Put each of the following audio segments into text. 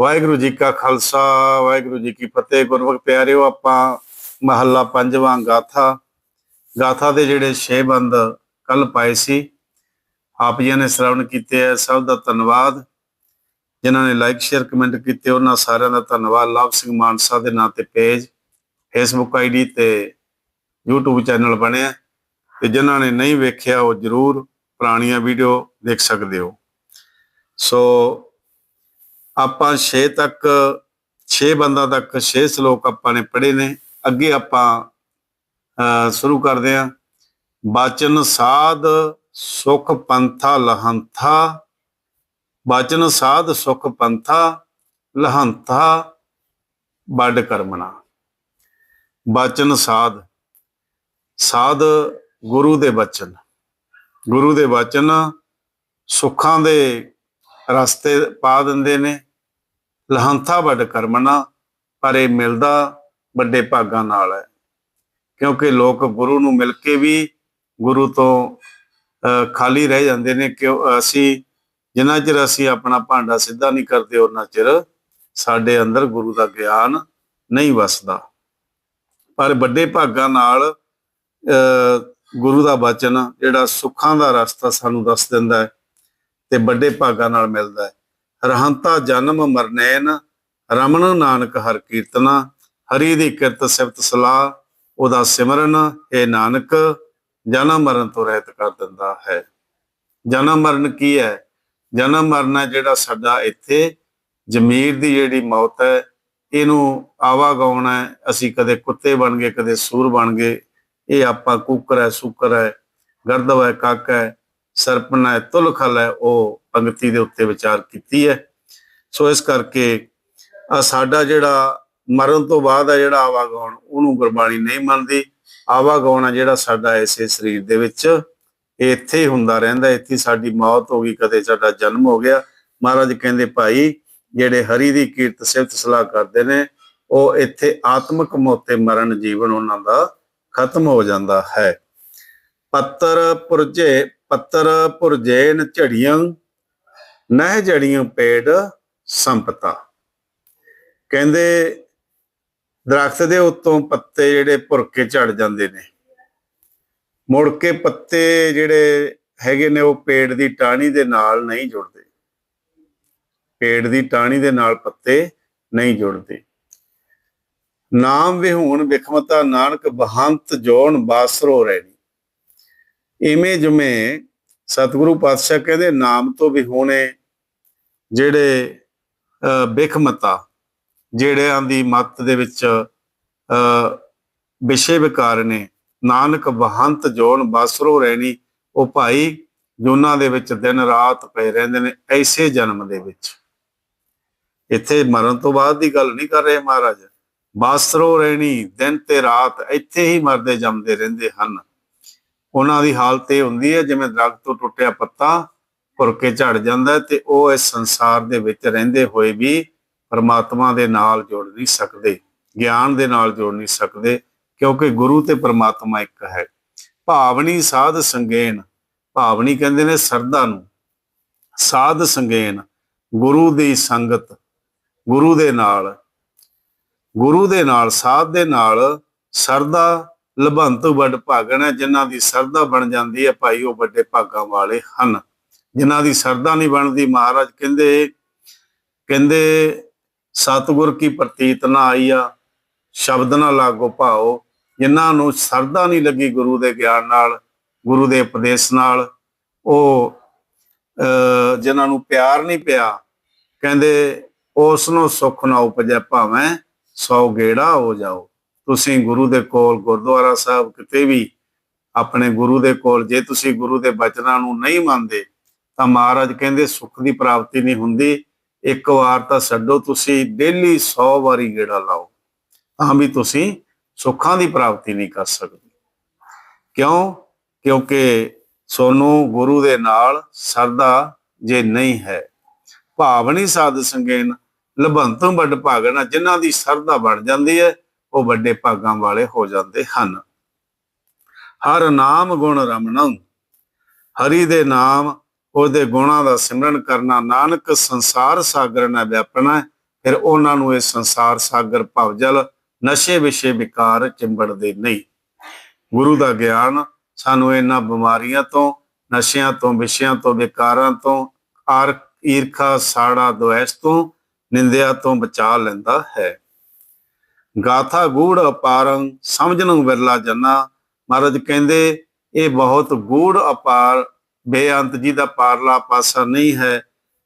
ਵਾਹਿਗੁਰੂ ਜੀ ਕਾ ਖਾਲਸਾ, ਵਾਹਿਗੁਰੂ ਜੀ ਕੀ ਫਤਿਹ। ਗੁਰਮੁਖ ਪਿਆਰਿਓ, ਆਪਾਂ ਮਹੱਲਾ ਪੰਜਵਾਂ ਗਾਥਾ ਗਾਥਾ ਦੇ ਜਿਹੜੇ 6 ਬੰਦ ਕੱਲ ਪਾਏ ਸੀ। ਆਪ ਜੀ ਨੇ ਸ੍ਰਵਣ ਕੀਤੇ ਆ, ਸਭ ਦਾ ਧੰਨਵਾਦ। ਜਿਨ੍ਹਾਂ ਨੇ ਲਾਈਕ ਸ਼ੇਅਰ ਕਮੈਂਟ ਕੀਤੇ, ਉਹਨਾਂ ਸਾਰਿਆਂ ਦਾ ਧੰਨਵਾਦ। ਲਾਭ ਸਿੰਘ ਮਾਨਸਾ ਦੇ ਨਾਂ ਤੇ ਪੇਜ ਫੇਸਬੁੱਕ ਆਈਡੀ ਤੇ YouTube ਚੈਨਲ ਬਣਿਆ ਤੇ ਜਿਨ੍ਹਾਂ ਨੇ ਨਹੀਂ ਵੇਖਿਆ, ਉਹ ਜਰੂਰ ਪੁਰਾਣੀਆਂ ਵੀਡੀਓ ਦੇਖ ਸਕਦੇ ਹੋ। ਸੋ ਆਪਾਂ 6 ਤੱਕ 6 ਬੰਦਾ ਤੱਕ 6 ਸ਼ਲੋਕ ਆਪਾਂ ਨੇ ਪੜ੍ਹੇ ਨੇ। ਅੱਗੇ ਆਪਾਂ ਸ਼ੁਰੂ ਕਰਦੇ ਹਾਂ। ਬਾਚਨ ਸਾਧ ਸੁਖ ਪੰਥਾ ਲਹੰਥਾ ਬਾਚਨ ਸਾਧ ਸੁਖ ਪੰਥਾ ਲਹੰਥਾ, ਵੱਡ ਕਰਮਣਾ। ਬਾਚਨ ਸਾਧ ਸਾਧ ਗੁਰੂ ਦੇ ਬਚਨ ਗੁਰੂ ਦੇ ਬਚਨ ਸੁੱਖਾਂ ਦੇ ਰਸਤੇ ਪਾ ਦਿੰਦੇ ਨੇ। ਲਹੰਥਾ ਵੱਡ ਕਰਮਣਾ ਪਰ ਇਹ ਮਿਲਦਾ ਵੱਡੇ ਭਾਗਾਂ ਨਾਲ ਹੈ। ਕਿਉਂਕਿ ਲੋਕ ਗੁਰੂ ਨੂੰ ਮਿਲ ਕੇ ਵੀ ਗੁਰੂ ਤੋਂ ਅਹ, ਖਾਲੀ ਰਹਿ ਜਾਂਦੇ ਨੇ। ਕਿ ਅਸੀਂ ਜਿੰਨਾ ਚਿਰ ਅਸੀਂ ਆਪਣਾ ਭਾਂਡਾ ਸਿੱਧਾ ਨਹੀਂ ਕਰਦੇ ਉਹਨਾਂ ਚਿਰ ਸਾਡੇ ਅੰਦਰ ਗੁਰੂ ਦਾ ਗਿਆਨ ਨਹੀਂ ਵਸਦਾ। ਪਰ ਵੱਡੇ ਭਾਗਾਂ ਨਾਲ ਅਹ, ਗੁਰੂ ਦਾ ਬਚਨ ਜਿਹੜਾ ਸੁੱਖਾਂ ਦਾ ਰਸਤਾ ਸਾਨੂੰ ਦੱਸ ਦਿੰਦਾ ਹੈ। ਤੇ ਵੱਡੇ ਭਾਗਾਂ ਨਾਲ ਮਿਲਦਾ ਹੈ। ਰਹੰਤਾ ਜਨਮ ਮਰਨੈਨ, ਰਮਨ ਨਾਨਕ ਹਰ ਕੀਰਤਨਾ, ਹਰੀ ਦੀ ਕਿਰਤ ਸਿਫਤ ਸਲਾਹ, ਉਹਦਾ ਸਿਮਰਨ ਇਹ ਨਾਨਕ, ਜਨਮ ਮਰਨ ਤੋਂ ਰਹਿਤ ਕਰ ਦਿੰਦਾ ਹੈ। ਜਨਮ ਮਰਨ ਕੀ ਹੈ? ਜਨਮ ਮਰਨ ਹੈ ਜਿਹੜਾ ਸਾਡਾ ਇੱਥੇ ਜ਼ਮੀਰ ਦੀ ਜਿਹੜੀ ਮੌਤ ਹੈ, ਇਹਨੂੰ ਆਵਾਗਾਉਣਾ ਹੈ, ਅਸੀਂ ਕਦੇ ਕੁੱਤੇ ਬਣ ਗਏ, ਕਦੇ ਸੂਰ ਬਣ ਗਏ, ਇਹ ਆਪਾਂ ਕੁੱਕਰ ਹੈ, ਸੁੱਕਰ ਹੈ, ਗਰਦਵ ਹੈ, ਕੱਕ ਹੈ ਸਰਪਣ ਹੈ ਤੁਲਖਲ ਹੈ, ਉਹ ਪੰਕਤੀ ਦੇ ਉੱਤੇ ਵਿਚਾਰ ਕੀਤੀ ਹੈ। ਸੋ ਇਸ ਕਰਕੇ ਸਾਡਾ ਜਿਹੜਾ ਮਰਨ ਤੋਂ ਬਾਅਦ ਹੈ ਜਿਹੜਾ ਆਵਾਗਾਉਣ, ਉਹਨੂੰ ਗੁਰਬਾਣੀ ਨਹੀਂ ਮੰਨਦੀ। ਆਵਾਗਾਉਣ ਹੈ ਜਿਹੜਾ ਸਾਡਾ ਇਸੇ ਸਰੀਰ ਦੇ ਵਿੱਚ ਇਹ ਇੱਥੇ ਹੀ ਹੁੰਦਾ ਰਹਿੰਦਾ, ਇੱਥੇ ਸਾਡੀ ਮੌਤ ਹੋ ਗਈ, ਕਦੇ ਸਾਡਾ ਜਨਮ ਹੋ ਗਿਆ। ਮਹਾਰਾਜ ਕਹਿੰਦੇ, ਭਾਈ, ਜਿਹੜੇ ਹਰੀ ਦੀ ਕੀਰਤ ਸਿਫਤ ਸਲਾਹ ਕਰਦੇ ਨੇ, ਉਹ ਇੱਥੇ ਆਤਮਿਕ ਮੌਤੇ ਮਰਨ ਜੀਵਨ ਉਹਨਾਂ ਦਾ ਖਤਮ ਹੋ ਜਾਂਦਾ ਹੈ। ਪੱਤਰ ਪੁਰਜੇ ਪੱਤਰ ਪੁਰਜੇਨ ਝੜੀਆਂ, ਨਹਿ ਜੜੀਆਂ ਪੇੜ ਸੰਪਤਾ। ਕਹਿੰਦੇ, ਦਰਖਤ ਦੇ ਉੱਤੋਂ ਪੱਤੇ ਜਿਹੜੇ ਭੁਰ ਕੇ ਝੜ ਜਾਂਦੇ ਨੇ। ਮੁੜ ਕੇ ਪੱਤੇ ਜਿਹੜੇ ਹੈਗੇ ਨੇ, ਉਹ ਪੇੜ ਦੀ ਟਾਹਣੀ ਦੇ ਨਾਲ ਨਹੀਂ ਜੁੜਦੇ। ਪੇੜ ਦੀ ਟਾਹਣੀ ਦੇ ਨਾਲ ਪੱਤੇ ਨਹੀਂ ਜੁੜਦੇ। ਨਾਮ ਵਿਹੂਣ ਵਿਖਮਤਾ ਨਾਨਕ ਬਹੰਤ ਜੋਣ ਬਾਸਰੋ ਰਹਿਣੀ ਇਵੇਂ ਜਿਵੇਂ ਸਤਿਗੁਰੂ ਪਾਤਸ਼ਾਹ ਕਹਿੰਦੇ ਨਾਮ ਤੋਂ ਵੀ ਵਿਹੂਣੇ ਜਿਹੜੇ ਅਹ, ਬਿਖਮਤਾ ਜਿਹੜਿਆਂ ਦੀ ਮੱਤ ਦੇ ਵਿੱਚ ਅ ਵਿਸ਼ੇ ਵਿਕਾਰ ਨੇ ਨਾਨਕ ਬਹੰਤ ਜੋਨ ਬਾਸਰੋ ਰਹਿਣੀ ਉਹ ਭਾਈ ਜੋਨਾਂ ਦੇ ਵਿੱਚ ਦਿਨ ਰਾਤ ਪਏ ਰਹਿੰਦੇ ਨੇ ਐਸੇ ਜਨਮ ਦੇ ਵਿੱਚ। ਇੱਥੇ ਮਰਨ ਤੋਂ ਬਾਅਦ ਦੀ ਗੱਲ ਨਹੀਂ ਕਰ ਰਹੇ ਮਹਾਰਾਜ। ਬਾਸਰੋ ਰਹਿਣੀ ਦਿਨ ਤੇ ਰਾਤ ਇੱਥੇ ਹੀ ਮਰਦੇ ਜੰਮਦੇ ਰਹਿੰਦੇ ਹਨ। ਉਹਨਾਂ ਦੀ ਹਾਲਤ ਇਹ ਹੁੰਦੀ ਹੈ, ਜਿਵੇਂ ਦਰਖਤ ਤੋਂ ਟੁੱਟਿਆ ਪੱਤਾ ਭੁਰ ਕੇ ਝੜ ਜਾਂਦਾ ਤੇ ਉਹ ਇਸ ਸੰਸਾਰ ਦੇ ਵਿੱਚ ਰਹਿੰਦੇ ਹੋਏ ਵੀ ਪਰਮਾਤਮਾ ਦੇ ਨਾਲ ਜੁੜ ਨਹੀਂ ਸਕਦੇ, ਗਿਆਨ ਦੇ ਨਾਲ ਜੁੜ ਨਹੀਂ ਸਕਦੇ, ਕਿਉਂਕਿ ਗੁਰੂ ਤੇ ਪਰਮਾਤਮਾ ਇੱਕ ਹੈ। ਭਾਵਨੀ ਸਾਧ ਸੰਗੇਨ, ਭਾਵਨੀ ਕਹਿੰਦੇ ਨੇ ਸਰਦਾ ਨੂੰ। ਸਾਧ ਸੰਗੇਨ, ਗੁਰੂ ਦੀ ਸੰਗਤ, ਗੁਰੂ ਦੇ ਨਾਲ। ਗੁਰੂ ਦੇ ਨਾਲ, ਸਾਧ ਦੇ ਨਾਲ ਸਰਦਾ ਲਭੰਤ ਵੱਡ ਭਾਗਣ ਹੈ ਜਿਨ੍ਹਾਂ ਦੀ ਸਰਦਾ ਬਣ ਜਾਂਦੀ ਹੈ ਭਾਈ ਉਹ ਵੱਡੇ ਭਾਗਾਂ ਵਾਲੇ ਹਨ। ਜਿਨ੍ਹਾਂ ਦੀ ਸਰਦਾ ਨਹੀਂ ਬਣਦੀ ਮਹਾਰਾਜ ਕਹਿੰਦੇ ਕਹਿੰਦੇ ਸਤਿਗੁਰ ਕੀ ਪ੍ਰਤੀਤ ਨਾ ਆਈਆ ਸ਼ਬਦ ਨਾ ਲਾਗੋ ਭਾਓ। ਜਿਨ੍ਹਾਂ ਨੂੰ ਸਰਦਾ ਨਹੀਂ ਲੱਗੀ ਗੁਰੂ ਦੇ ਗਿਆਨ ਨਾਲ ਗੁਰੂ ਦੇ ਉਪਦੇਸ਼ ਨਾਲ ਉਹ ਅਹ, ਜਿਨ੍ਹਾਂ ਨੂੰ ਪਿਆਰ ਨਹੀਂ ਪਿਆ ਕਹਿੰਦੇ ਉਸ ਨੂੰ ਸੁੱਖ ਨਾ ਉਪਜੈ ਭਾਵੇਂ ਸੌ ਗੇੜਾ ਹੋ ਜਾਓ। ਤੁਸੀਂ ਗੁਰੂ ਦੇ ਕੋਲ, ਗੁਰਦੁਆਰਾ ਸਾਹਿਬ ਕਿਤੇ ਵੀ ਆਪਣੇ ਗੁਰੂ ਦੇ ਕੋਲ, ਜੇ ਤੁਸੀਂ ਗੁਰੂ ਦੇ ਬਚਨਾਂ ਨੂੰ ਨਹੀਂ ਮੰਨਦੇ, ਤਾਂ ਮਹਾਰਾਜ ਕਹਿੰਦੇ ਸੁੱਖ ਦੀ ਪ੍ਰਾਪਤੀ ਨਹੀਂ ਹੁੰਦੀ। ਇੱਕ ਵਾਰ ਤਾਂ ਛੱਡੋ ਤੁਸੀਂ, ਡੇਲੀ 100 ਵਾਰੀ ਗੇੜਾ ਲਾਓ। ਤਾਂ ਵੀ ਤੁਸੀਂ ਸੁੱਖਾਂ ਦੀ ਪ੍ਰਾਪਤੀ ਨਹੀਂ ਕਰ ਸਕਦੇ। ਕਿਉਂ? ਕਿਉਂਕਿ ਸੋਨੂੰ ਗੁਰੂ ਦੇ ਨਾਲ ਸਰਦਾ ਜੇ ਨਹੀਂ ਹੈ। ਭਾਵਨੀ ਸਾਧ ਸੰਗੇਨ ਲਭੰਤੋਂ ਵੱਡ ਭਾਗਣਾ, ਜਿਨ੍ਹਾਂ ਦੀ ਸਰਦਾ ਬਣ ਜਾਂਦੀ ਹੈ ਉਹ ਵੱਡੇ ਭਾਗਾਂ ਵਾਲੇ ਹੋ ਜਾਂਦੇ ਹਨ। ਹਰ ਨਾਮ ਗੁਣ ਰਮਣੰ, ਹਰੀ ਦੇ ਨਾਮ, ਉਹਦੇ ਗੁਣਾਂ ਦਾ ਸਿਮਰਨ ਕਰਨਾ, ਨਾਨਕ ਸੰਸਾਰ ਸਾਗਰ ਨਾਲ ਵਿਆਪਣਾ ਫਿਰ ਉਹਨਾਂ ਨੂੰ ਇਹ ਸੰਸਾਰ ਸਾਗਰ ਭਵਜਲ ਨਸ਼ੇ ਵਿਸ਼ੇ ਵਿਕਾਰ ਚਿੰਬੜਦੇ ਨਹੀਂ। ਗੁਰੂ ਦਾ ਗਿਆਨ ਸਾਨੂੰ ਇਹਨਾਂ ਬਿਮਾਰੀਆਂ ਤੋਂ, ਨਸ਼ਿਆਂ ਤੋਂ, ਵਿਸ਼ਿਆਂ ਤੋਂ, ਵਿਕਾਰਾਂ ਤੋਂ, ਆਰ ਈਰਖਾ, ਸਾੜਾ ਦੁਐਸ ਤੋਂ, ਨਿੰਦਿਆ ਤੋਂ ਬਚਾ ਲੈਂਦਾ ਹੈ। ਗਾਥਾ ਗੂੜ ਅਪਾਰੰ ਸਮਝਣ ਵਿਰਲਾ ਜੰਨਾ। ਮਹਾਰਾਜ ਕਹਿੰਦੇ, ਇਹ ਬਹੁਤ ਗੂੜ ਅਪਾਰ, ਬੇਅੰਤ ਜੀ ਦਾ ਪਾਰਲਾ ਪਾਸਾ ਨਹੀਂ ਹੈ।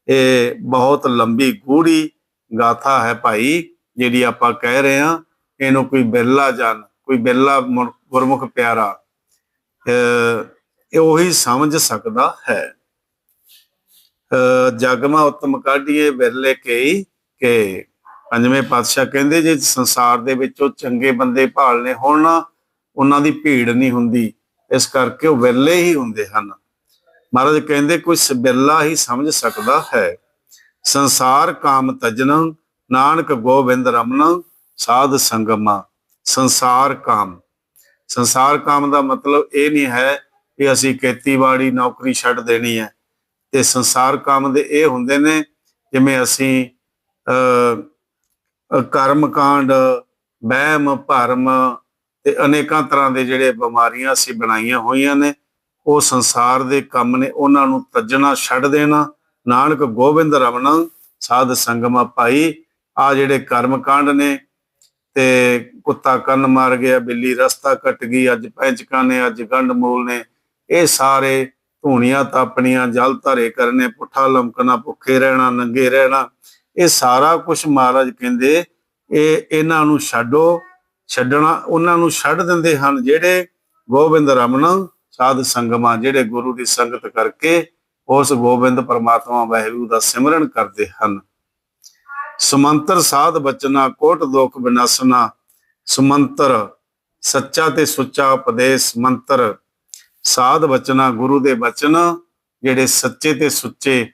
ਇਹ ਬਹੁਤ ਲੰਬੀ ਗੂੜੀ ਗਾਥਾ ਹੈ ਭਾਈ, ਜਿਹੜੀ ਆਪਾਂ ਕਹਿ ਰਹੇ ਹਾਂ, ਇਹਨੂੰ ਕੋਈ ਬਿਰਲਾ ਜਨ, ਕੋਈ ਬਿਰਲਾ ਮੁਰ- ਗੁਰਮੁਖ ਪਿਆਰਾ, ਅਹ, ਇਹ ਉਹੀ ਸਮਝ ਸਕਦਾ ਹੈ। ਅਹ, ਜਗਮਾ ਉਤਮ ਕਾਢੀਏ ਬਿਰਲੇ ਕਈ ਕਿ ਪੰਜਵੇਂ ਪਾਤਸ਼ਾਹ ਕਹਿੰਦੇ, ਜੇ ਸੰਸਾਰ ਦੇ ਵਿੱਚ ਉਹ ਚੰਗੇ ਬੰਦੇ ਭਾਲਨੇ ਹੋਣ ਉਹਨਾਂ ਦੀ ਭੀੜ ਨਹੀਂ ਹੁੰਦੀ। ਇਸ ਕਰਕੇ ਉਹ ਵਿਰਲੇ ਹੀ ਹੁੰਦੇ ਹਨ। ਮਹਾਰਾਜ ਕਹਿੰਦੇ, ਕੋਈ ਬਿਰਲਾ ਹੀ ਸਮਝ ਸਕਦਾ ਹੈ। ਸੰਸਾਰ ਕਾਮ ਤਜਨ, ਨਾਨਕ ਗੋਬਿੰਦ ਰਮਨ, ਸਾਧ ਸੰਗਮਾ। ਸੰਸਾਰ ਕਾਮ। ਸੰਸਾਰ ਕਾਮ ਦਾ ਮਤਲਬ ਇਹ ਨਹੀਂ ਹੈ ਕਿ ਅਸੀਂ ਖੇਤੀਬਾੜੀ ਨੌਕਰੀ ਛੱਡ ਦੇਣੀ ਹੈ। ਤੇ ਸੰਸਾਰ ਕਾਮ ਦੇ ਇਹ ਹੁੰਦੇ ਨੇ, ਜਿਵੇਂ ਅਸੀਂ ਅ, ਕਰਮ ਕਾਂਡ, ਵਹਿਮ, ਭਰਮ ਤੇ ਅਨੇਕਾਂ ਤਰ੍ਹਾਂ ਦੇ ਜਿਹੜੇ ਬਿਮਾਰੀਆਂ ਅਸੀਂ ਬਣਾਈਆਂ ਹੋਈਆਂ ਨੇ, ਉਹ ਸੰਸਾਰ ਦੇ ਕੰਮ ਨੇ, ਉਹਨਾਂ ਨੂੰ ਤੱਜਣਾ ਛੱਡ ਦੇਣਾ। ਨਾਨਕ ਗੋਬਿੰਦ ਰਮਨ ਸਾਧ ਸੰਗਮਾ ਭਾਈ ਆ ਜਿਹੜੇ ਕਰਮ ਕਾਂਡ ਨੇ, ਤੇ ਕੁੱਤਾ ਕੰਨ ਮਾਰ ਗਿਆ, ਬਿੱਲੀ ਰਸਤਾ ਕੱਟ ਗਈ, ਅੱਜ ਪੈਂਚਕਾਂ ਨੇ, ਅੱਜ ਗੰਡ ਮੂਲ ਨੇ, ਇਹ ਸਾਰੇ ਧੂਣੀਆਂ ਤਾਪਣੀਆਂ ਜਲ ਧਰੇ ਕਰਨੇ, ਪੁੱਠਾ ਲਮਕਣਾ, ਭੁੱਖੇ ਰਹਿਣਾ, ਨੰਗੇ ਰਹਿਣਾ। ਇਹ ਸਾਰਾ ਕੁਝ ਮਹਾਰਾਜ ਕਹਿੰਦੇ, ਇਹ ਇਹਨਾਂ ਨੂੰ ਛੱਡੋ, ਛੱਡਣਾ, ਉਹਨਾਂ ਨੂੰ ਛੱਡ ਦਿੰਦੇ ਹਨ ਜਿਹੜੇ ਗੋਬਿੰਦ ਰਮਨ ਸਾਧ ਸੰਗਮਾ, ਜਿਹੜੇ ਗੁਰੂ ਦੀ ਸੰਗਤ ਕਰਕੇ ਉਸ ਗੋਬਿੰਦ ਪਰਮਾਤਮਾ ਵਾਹਿਗੁਰੂ ਦਾ ਸਿਮਰਨ ਕਰਦੇ ਹਨ। ਸਮੰਤਰ ਸਾਧ ਬਚਨਾ, ਕੋਟ ਦੁਖ ਬਿਨਾਸਨਾ, ਸਮੰਤਰ ਸੱਚਾ ਤੇ ਸੁੱਚਾ ਉਪਦੇਸ਼, ਮੰਤਰ ਸਾਧ ਬਚਨਾ, ਗੁਰੂ ਦੇ ਬਚਨ ਜਿਹੜੇ ਸੱਚੇ ਤੇ ਸੁੱਚੇ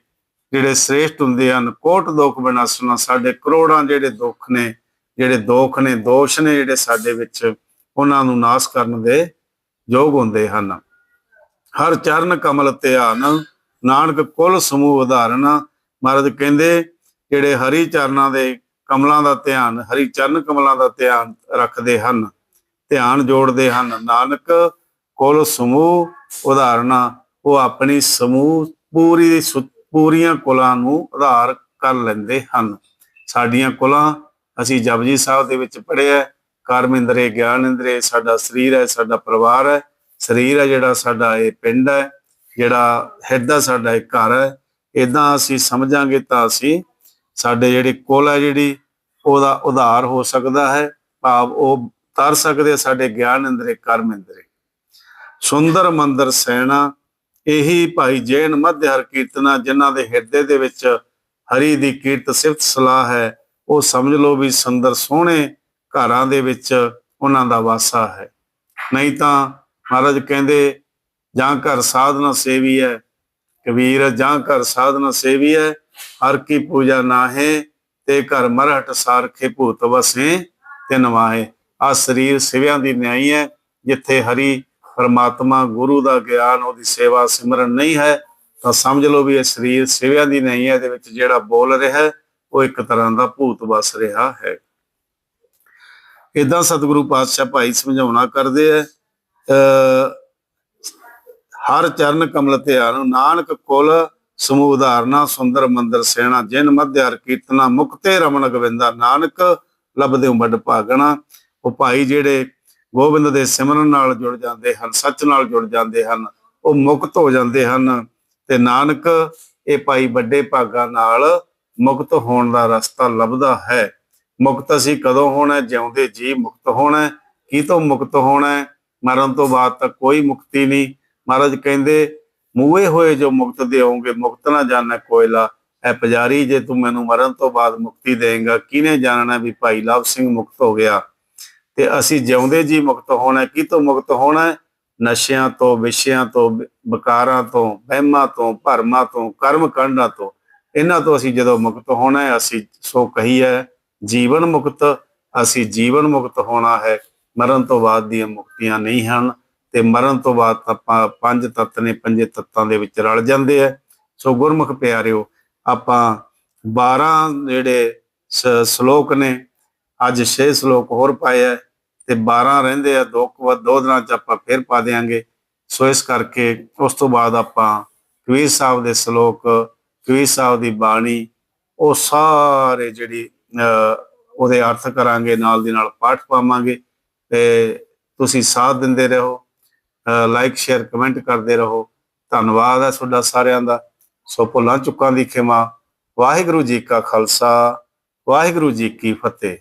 ਜਿਹੜੇ ਸ੍ਰੇਸ਼ਟ ਹੁੰਦੇ ਹਨ, ਕੋਟ ਦੁੱਖ ਬਿਨਾ ਸੁਣਾ ਸਾਡੇ ਕਰੋੜਾਂ ਜਿਹੜੇ ਦੁੱਖ ਨੇ, ਜਿਹੜੇ ਦੋਖ ਨੇ, ਦੋਸ਼ ਨੇ ਜਿਹੜੇ ਸਾਡੇ ਵਿੱਚ, ਉਹਨਾਂ ਨੂੰ ਨਾਸ਼ ਕਰਨ ਦੇ ਯੋਗ ਹੁੰਦੇ ਹਨ। ਹਰ ਚਰਨ ਕਮਲ ਧਿਆਨ, ਨਾਨਕ ਕੁਲ ਸਮੂਹ ਉਦਾਹਰਣ ਮਹਾਰਾਜ ਕਹਿੰਦੇ, ਜਿਹੜੇ ਹਰੀ ਚਰਨਾਂ ਦੇ ਕਮਲਾਂ ਦਾ ਧਿਆਨ, ਹਰੀ ਚਰਨ ਕਮਲਾਂ ਦਾ ਧਿਆਨ ਰੱਖਦੇ ਹਨ, ਧਿਆਨ ਜੋੜਦੇ ਹਨ, ਨਾਨਕ ਕੁਲ ਸਮੂਹ ਉਦਾਹਰਣਾ ਉਹ ਆਪਣੀ ਸਮੂਹ ਪੂਰੀ ਪੂਰੀਆਂ ਕੁਲਾਂ ਨੂੰ ਉਧਾਰ ਕਰ ਲੈਂਦੇ ਹਨ। ਸਾਡੀਆਂ ਕੁਲਾਂ ਅਸੀਂ ਜਪਜੀ ਸਾਹਿਬ ਦੇ ਵਿੱਚ ਪੜ੍ਹਿਆ ਕਰਮ ਇੰਦਰੇ ਗਿਆਨ ਇੰਦਰੇ ਸਾਡਾ ਸਰੀਰ ਹੈ ਸਾਡਾ ਪਰਿਵਾਰ ਹੈ ਸਰੀਰ ਹੈ ਜਿਹੜਾ ਸਾਡਾ ਇਹ ਪਿੰਡ ਹੈ ਜਿਹੜਾ ਹਿਰਦਾ ਸਾਡਾ ਇਹ ਘਰ ਹੈ ਇਦਾਂ ਅਸੀਂ ਸਮਝਾਂਗੇ ਤਾਂ ਅਸੀਂ ਸਾਡੇ ਜਿਹੜੇ ਕੁਲ ਹੈ ਜਿਹੜੀ, ਉਹਦਾ ਉਧਾਰ ਹੋ ਸਕਦਾ ਹੈ। ਭਾਵ ਉਹ ਤਰ ਸਕਦੇ ਸਾਡੇ ਗਿਆਨ ਇੰਦਰੇ ਕਰਮ ਇੰਦਰੇ ਸੁੰਦਰ ਮੰਦਰ ਸੈਣਾ ਇਹੀ ਭਾਈ ਜੈਨ ਮੱਧ ਹਰ ਕੀਰਤਨਾ ਜਿਨ੍ਹਾਂ ਦੇ ਹਿਰਦੇ ਦੇ ਵਿੱਚ ਹਰੀ ਦੀ ਕੀਰਤ ਸਿਫਤ ਸਲਾਹ ਹੈ, ਉਹ ਸਮਝ ਲਓ ਵੀ ਸੁੰਦਰ ਸੋਹਣੇ ਘਰਾਂ ਦੇ ਵਿੱਚ ਉਹਨਾਂ ਦਾ ਵਾਸਾ ਹੈ। ਨਹੀਂ ਤਾਂ ਮਹਾਰਾਜ ਕਹਿੰਦੇ, ਜਾਂ ਘਰ ਸਾਧਨਾ ਸੇਵੀ ਹੈ। ਕਬੀਰ, ਜਾਂ ਘਰ ਸਾਧਨਾ ਸੇਵੀ ਹੈ, ਹਰ ਕੀ ਪੂਜਾ ਨਾਹੇ, ਤੇ ਘਰ ਮਰਹਟ ਸਾਰਖੇ ਭੂਤ ਵਸੇ ਤੇ ਨਵਾਹੇ ਆ ਸਰੀਰ ਸਿਵਿਆਂ ਦੀ ਨਿਆਈ ਹੈ, ਜਿੱਥੇ ਹਰੀ ਪਰਮਾਤਮਾ ਗੁਰੂ ਦਾ ਗਿਆਨ, ਉਹਦੀ ਸੇਵਾ, ਸਿਮਰਨ ਨਹੀਂ ਹੈ, ਤਾਂ ਸਮਝ ਲਓ ਵੀ ਇਹ ਸਰੀਰ ਸਿਵਿਆਂ ਦੀ ਨਹੀਂ ਹੈ, ਇਹਦੇ ਵਿੱਚ ਜਿਹੜਾ ਬੋਲ ਰਿਹਾ ਉਹ ਇੱਕ ਤਰ੍ਹਾਂ ਦਾ ਭੂਤ ਵਸ ਰਿਹਾ ਹੈ। ਇਦਾਂ ਸਤਿਗੁਰੂ ਪਾਤਸ਼ਾਹ ਭਾਈ ਸਮਝਾਉਣਾ ਕਰਦੇ ਆ ਅ ਹਰ ਚਰਨ ਕਮਲ ਧਿਆਨ ਨਾਨਕ ਕੁਲ ਸਮੂਹ ਉਦਾਹਰਣਾ ਸੁੰਦਰ ਮੰਦਰ ਸੇਣਾ, ਜਿਨ ਮਧਿਆਰ ਕੀਰਤਨਾ, ਮੁਕਤੇ ਰਮਨ ਗੋਵਿੰਦਾ, ਨਾਨਕ ਲਬਦੇ ਵੱਡ ਭਾਗਣਾ। ਉਹ ਭਾਈ ਜਿਹੜੇ ਗੋਬਿੰਦ ਦੇ ਸਿਮਰਨ ਨਾਲ ਜੁੜ ਜਾਂਦੇ ਹਨ, ਸੱਚ ਨਾਲ ਜੁੜ ਜਾਂਦੇ ਹਨ, ਉਹ ਮੁਕਤ ਹੋ ਜਾਂਦੇ ਹਨ ਤੇ ਨਾਨਕ ਇਹ ਭਾਈ ਵੱਡੇ ਭਾਗਾਂ ਨਾਲ ਮੁਕਤ ਹੋਣ ਦਾ ਰਸਤਾ ਲੱਭਦਾ ਹੈ। ਮੁਕਤ ਅਸੀਂ ਕਦੋਂ ਹੋਣਾ, ਜਿਉਂਦੇ ਜੀ ਮੁਕਤ ਹੋਣਾ ਕੀ ਤੋਂ ਮੁਕਤ ਹੋਣਾ, ਮਰਨ ਤੋਂ ਬਾਅਦ ਤਾਂ ਕੋਈ ਮੁਕਤੀ ਨਹੀਂ। ਮਹਾਰਾਜ ਕਹਿੰਦੇ ਮੂਏ ਹੋਏ ਜੋ ਮੁਕਤ ਦੇਵੋਗੇ ਮੁਕਤ ਨਾ ਜਾਣੈ ਕੋਇਲਾ। ਐ ਪੁਜਾਰੀ, ਜੇ ਤੂੰ ਮੈਨੂੰ ਮਰਨ ਤੋਂ ਬਾਅਦ ਮੁਕਤੀ ਦੇਂਗਾ ਕਿਹਨੇ ਜਾਣਨਾ ਵੀ ਭਾਈ ਲਵ ਸਿੰਘ ਮੁਕਤ ਹੋ ਗਿਆ? ਤੇ ਅਸੀਂ ਜਿਉਂਦੇ ਜੀ ਮੁਕਤ ਹੋਣਾ ਹੈ। ਕੀ ਤੋਂ ਮੁਕਤ ਹੋਣਾ ਨਸ਼ਿਆਂ ਤੋਂ, ਵਿਸ਼ਿਆਂ ਤੋਂ ਬਕਾਰਾਂ ਤੋਂ, ਵਹਿਮਾਂ ਤੋਂ, ਭਰਮਾਂ ਤੋਂ, ਕਰਮ ਕਾਂਡਾਂ ਤੋਂ। ਇਹਨਾਂ ਤੋਂ ਅਸੀਂ ਜਦੋਂ ਮੁਕਤ ਹੋਣਾ ਹੈ, ਅਸੀਂ ਸੋ ਕਹੀ ਹੈ, ਜੀਵਨ ਮੁਕਤ, ਅਸੀਂ ਜੀਵਨ ਮੁਕਤ ਹੋਣਾ ਹੈ। ਮਰਨ ਤੋਂ ਬਾਅਦ ਦੀਆਂ ਮੁਕਤੀਆਂ ਨਹੀਂ ਹਨ ਤੇ ਮਰਨ ਤੋਂ ਬਾਅਦ ਆਪਾਂ ਪੰਜ ਤੱਤ ਨੇ, ਪੰਜੇ ਤੱਤਾਂ ਦੇ ਵਿੱਚ ਰਲ ਜਾਂਦੇ ਆ ਸੋ ਗੁਰਮੁਖ ਪਿਆਰਿਓ, ਆਪਾਂ 12 ਜਿਹੜੇ ਸ- ਸ਼ਲੋਕ ਨੇ ਅੱਜ 6 ਸ਼ਲੋਕ ਹੋਰ ਪਾਏ ਆ ਤੇ 12 ਰਹਿੰਦੇ ਆ ਦੋ ਕੁ ਦੋ ਦਿਨਾਂ ਚ ਆਪਾਂ ਫੇਰ ਪਾ ਦੇਾਂਗੇ ਸੋ ਇਸ ਕਰਕੇ ਉਸ ਤੋਂ ਬਾਅਦ ਆਪਾਂ ਕਬੀਰ ਸਾਹਿਬ ਦੇ ਸ਼ਲੋਕ, ਕਬੀਰ ਸਾਹਿਬ ਦੀ ਬਾਣੀ, ਉਹ ਸਾਰੇ ਜਿਹੜੀ ਉਹਦੇ ਅਰਥ ਕਰਾਂਗੇ, ਨਾਲ ਦੀ ਨਾਲ ਪਾਠ ਪਾਵਾਂਗੇ ਤੇ ਤੁਸੀਂ ਸਾਥ ਦਿੰਦੇ ਰਹੋ ਲਾਈਕ ਸ਼ੇਅਰ ਕਮੈਂਟ ਕਰਦੇ ਰਹੋ। ਧੰਨਵਾਦ ਹੈ ਤੁਹਾਡਾ ਸਾਰਿਆਂ ਦਾ। ਸੋ ਭੁੱਲਾਂ ਚੁੱਕਾਂ ਦੀ ਖਿਮਾ। ਵਾਹਿਗੁਰੂ ਜੀ ਕਾ ਖਾਲਸਾ, ਵਾਹਿਗੁਰੂ ਜੀ ਕੀ ਫਤਿਹ।